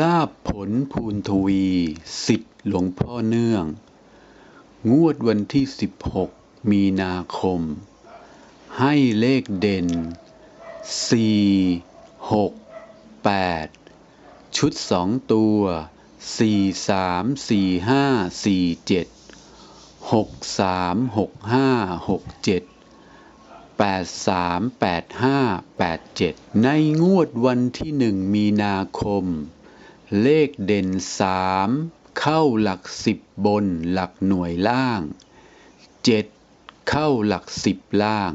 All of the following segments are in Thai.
ลาบผลภูนทวีสิทธิ์หลวงพ่อเนื่อง งวดวันที่ 16 มีนาคม ให้เลขเด่น 4 6 8 ชุด 2 ตัว 4 3 4 5 4 7 6 3 6 5 6 7 8 3 8 5 8 7 ในงวดวันที่ 1 มีนาคม เลขเด่นสามเข้าหลักสิบบนหลักหน่วยล่างเจ็ดเข้าหลักสิบล่าง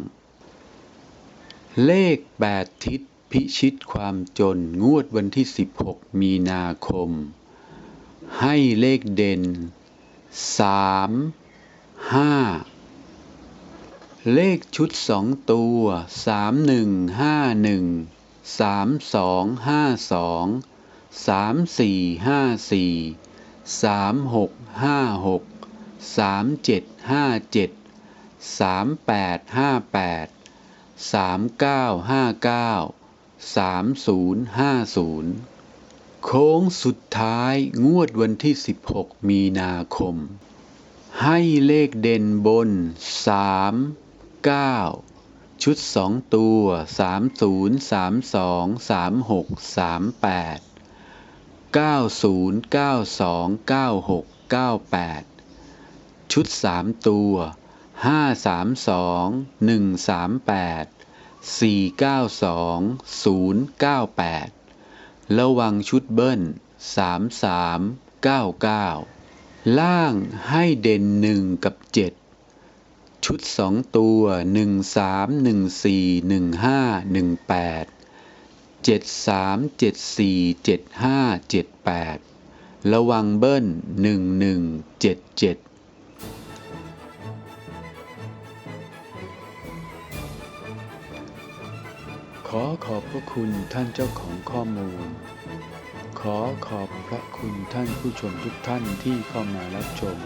เลขแปดทิศพิชิตความจนงวดวันที่ 16 มีนาคม ให้เลขเด่นสามห้าเลขชุดสองตัวสามหนึ่งห้าหนึ่ง สามสี่ห้าสี่สามหกห้าหกสามเจ็ดห้าเจ็ดสามแปดห้าแปดสามเก้าห้าเก้าสามศูนย์ห้าศูนย์โค้งสุดท้ายงวดวันที่ 16 มีนาคม ให้เลขเด่นบนสามเก้าชุดสองตัวสามศู 90929698 ชุด 3 ตัว 532138492098 ระวังชุดเบิ้ล 3399 ล่างให้เด่น 1 กับ 7 ชุด 2 ตัว 13141518 เจ็ดสามเจ็ดสี่เจ็ดห้าเจ็ดแปดระวังเบิ้ลหนึ่งหนึ่งเจ็ดเจ็ดขอขอบพระคุณท่านเจ้าของข้อมูล ขอขอบพระคุณท่านผู้ชมทุกท่านที่เข้ามารับชม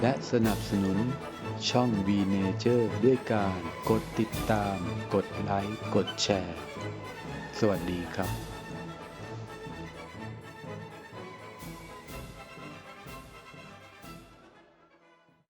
และสนับสนุนช่อง V Nature ด้วยการกดติดตาม กดไลค์ กดแชร์ สวัสดีครับ